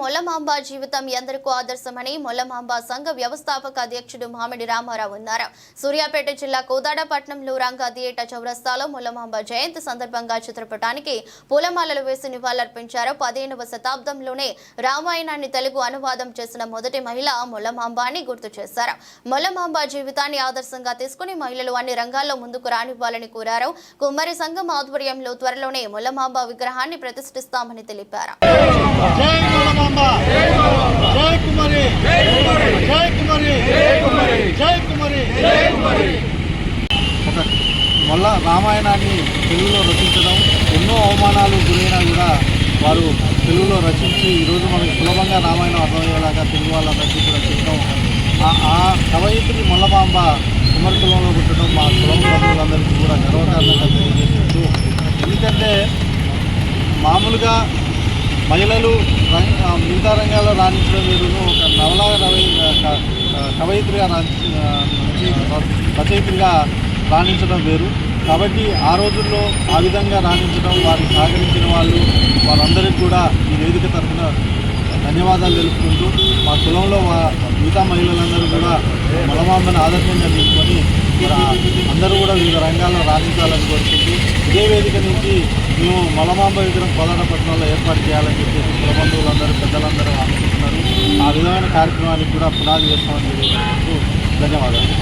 మొల్లమాంబ జీవితం ఎందరికో ఆదర్శమని మొల్లమాంబ సంఘ వ్యవస్థాపక అధ్యక్షుడు మామిడి రామారావు అన్నారు. సూర్యాపేట జిల్లా కోదాడపట్నంలో రంగ థియేటర్ చౌరస్తాలో మొల్లమాంబ జయంతి సందర్భంగా చిత్రపటానికి పూలమాలలు వేసి నివాళులర్పించారు. పదిహేనవ శతాబ్దంలోనే రామాయణాన్ని తెలుగు అనువాదం చేసిన మొదటి మహిళ మొల్లమాంబ అని గుర్తు చేశారు. మొల్లమాంబ జీవితాన్ని ఆదర్శంగా తీసుకుని మహిళలు అన్ని రంగాల్లో ముందుకు రానివ్వాలని కోరారు. కుమ్మరి సంఘం ఆధ్వర్యంలో త్వరలోనే మొల్లమాంబ విగ్రహాన్ని ప్రతిష్ఠిస్తామని తెలిపారు. జై కుమారి కుమారి ఒక మళ్ళ రామాయణాన్ని తెలుగులో రచించడం ఎన్నో అవమానాలు గురైనా కూడా వారు తెలుగులో రచించి ఈరోజు మనకి సులభంగా రామాయణం అర్థమయ్యేలాగా తెలుగు వాళ్ళందరికీ కూడా చెప్పడం ఆ- కవయిత్రి మల్లబాంబ కుమారి కులంలో పుట్టడం మా కులం బంధువులందరికీ కూడా గర్వకారణంగా తెలియజేస్తూ ఎందుకంటే మామూలుగా మహిళలు మిగతా రంగాల్లో రాణించడం వేరును ఒక నవలా రవి కవయిత్రిగా రచయిత్రిగా రాణించడం వేరు. కాబట్టి ఆ రోజుల్లో ఆ విధంగా రాణించడం వారిని సహకరించిన వాళ్ళు వారందరికీ కూడా ఈ వేదిక తరఫున ధన్యవాదాలు తెలుపుకుంటూ మా కులంలో మిగతా మహిళలందరూ కూడా మలమాంబను ఆదర్శంగా తీసుకొని అందరూ కూడా వివిధ రంగాల్లో రాణించాలని కోరుకుంటూ ఇదే వేదిక నుంచి మేము మలమాంబ విగ్రహం కోదాడపట్నంలో ఏర్పాటు చేయాలని చెప్పేసి ప్రబంధువులందరూ పెద్దలందరూ ఆలోచిస్తున్నారు ఆ విధమైన కార్యక్రమానికి కూడా పునాది వేస్తామని తెలియజేస్తూ ధన్యవాదాలు.